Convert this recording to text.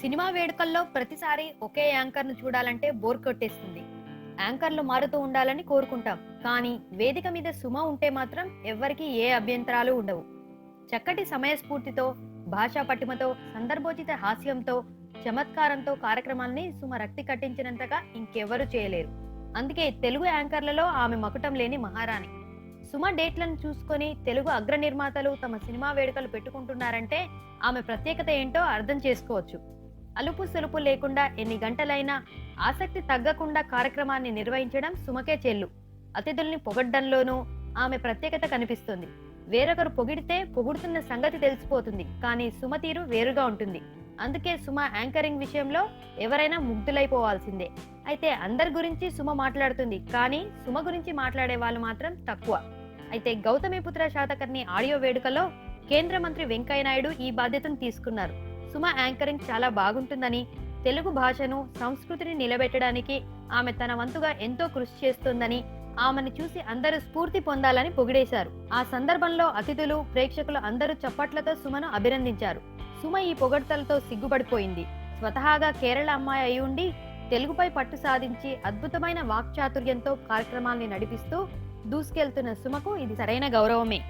Cinema వేడుకల్లో ప్రతిసారి ఒకే యాంకర్ను చూడాలంటే బోర్ కొట్టేస్తుంది. యాంకర్లు మారుతూ ఉండాలని కోరుకుంటాం. కానీ వేదిక మీద సుమ ఉంటే మాత్రం ఎవ్వరికీ ఏ అభ్యంతరాలు ఉండవు. చక్కటి సమయస్ఫూర్తితో భాషా పటిమతో సందర్భోచిత హాస్యంతో చమత్కారంతో కార్యక్రమాల్ని సుమ రక్తి కట్టించినంతగా ఇంకెవ్వరూ చేయలేరు. అందుకే తెలుగు యాంకర్లలో ఆమె మకుటం లేని మహారాణి. సుమ డేట్లను చూసుకొని తెలుగు అగ్ర నిర్మాతలు తమ సినిమా వేడుకలు పెట్టుకుంటున్నారంటే ఆమె ప్రత్యేకత ఏంటో అర్థం చేసుకోవచ్చు. అలుపు సులుపు లేకుండా ఎన్ని గంటలైనా ఆసక్తి తగ్గకుండా కార్యక్రమాన్ని నిర్వహించడం సుమకే చెల్లు. అతిథుల్ని పొగడ్డంలోనూ ఆమె ప్రత్యేకత కనిపిస్తుంది. వేరొకరు పొగిడితే పొగుడుతున్న సంగతి తెలిసిపోతుంది. కానీ సుమ తీరు వేరుగా ఉంటుంది. అందుకే సుమ యాంకరింగ్ విషయంలో ఎవరైనా ముగ్ధులైపోవాల్సిందే. అయితే అందరి గురించి సుమ మాట్లాడుతుంది. కానీ సుమ గురించి మాట్లాడే వాళ్ళు మాత్రం తక్కువ. అయితే గౌతమిపుత్ర శాతకర్ణి ఆడియో వేడుకలో కేంద్ర మంత్రి వెంకయ్యనాయుడు ఈ బాధ్యతను తీసుకున్నారు. సుమ యాంకరింగ్ చాలా బాగుంటుందని తెలుగు భాషను సంస్కృతిని నిలబెట్టడానికి ఆమె తన వంతుగా ఎంతో కృషి చేస్తుందని ఆమెను చూసి అందరూ స్ఫూర్తి పొందాలని పొగిడేశారు. ఆ సందర్భంలో అతిథులు ప్రేక్షకులు అందరూ చప్పట్లతో సుమను అభినందించారు. సుమ ఈ పొగడ్తలతో సిగ్గుపడిపోయింది. స్వతహాగా కేరళ అమ్మాయి అయి ఉండి తెలుగుపై పట్టు సాధించి అద్భుతమైన వాక్చాతుర్యంతో కార్యక్రమాల్ని నడిపిస్తూ దూసుకెళ్తున్న సుమకు ఇది సరైన గౌరవమే.